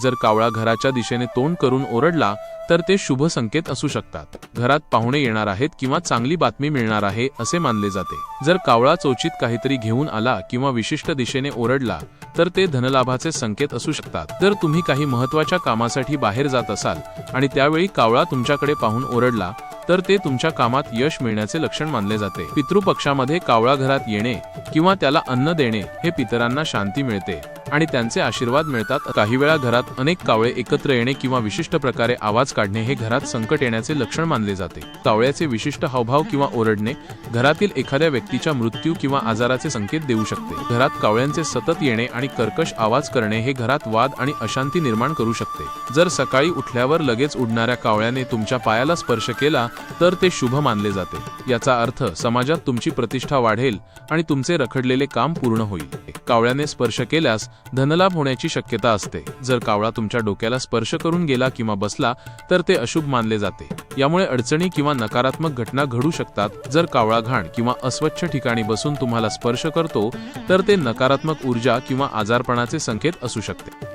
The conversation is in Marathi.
जर कावळा घराच्या दिशेने तोंड करून ओरडला तर ते शुभ संकेत असू शकतात. घरात पाहुणे येणार आहेत किंवा चांगली बातमी मिळणार आहे असे मानले जाते. जर कावळा चोचीत काहीतरी घेऊन आला किंवा विशिष्ट दिशेने ओरडला तर ते धनलाभाचे संकेत असू शकतात. जर तुम्ही काही महत्त्वाच्या कामासाठी बाहेर जात असाल आणि त्यावेळी कावळा तुमच्याकडे पाहून ओरडला तर ते तुमच्या कामात यश मिळण्याचे लक्षण मानले जाते. पितृपक्षामध्ये कावळा घरात येणे किंवा त्याला अन्न देणे हे पितरांना शांती मिळते. आणि त्यांचे आशीर्वाद मिळतात. काही वेळा घरात अनेक कावळे एकत्र येणे किंवा विशिष्ट प्रकारे आवाज काढणे हे घरात संकट येण्याचे लक्षण मानले जाते. कावळ्याचे विशिष्ट हावभाव किंवा ओरडणे घरातील एखाद्या व्यक्तीच्या मृत्यू किंवा आजाराचे संकेत देऊ शकते. घरात कावळ्यांचे सतत येणे आणि कर्कश आवाज करणे हे घरात वाद आणि अशांती निर्माण करू शकते. जर सकाळी उठल्यावर लगेच उडणाऱ्या कावळ्याने तुमच्या पायाला स्पर्श केला तर ते शुभ मानले जाते. याचा अर्थ समाजात तुमची प्रतिष्ठा वाढेल आणि तुमचे रखडलेले काम पूर्ण होईल. कावळ्याने स्पर्श केल्यास धनलाभ होण्याची शक्यता असते. जर कावळा तुमच्या डोक्याला स्पर्श करून गेला किंवा बसला तर ते अशुभ मानले जाते. यामुळे अडचणी किंवा नकारात्मक घटना घडू शकतात. जर कावळा घाण किंवा अस्वच्छ ठिकाणी बसून तुम्हाला स्पर्श करतो तर ते नकारात्मक ऊर्जा किंवा आजारपणाचे संकेत असू शकते.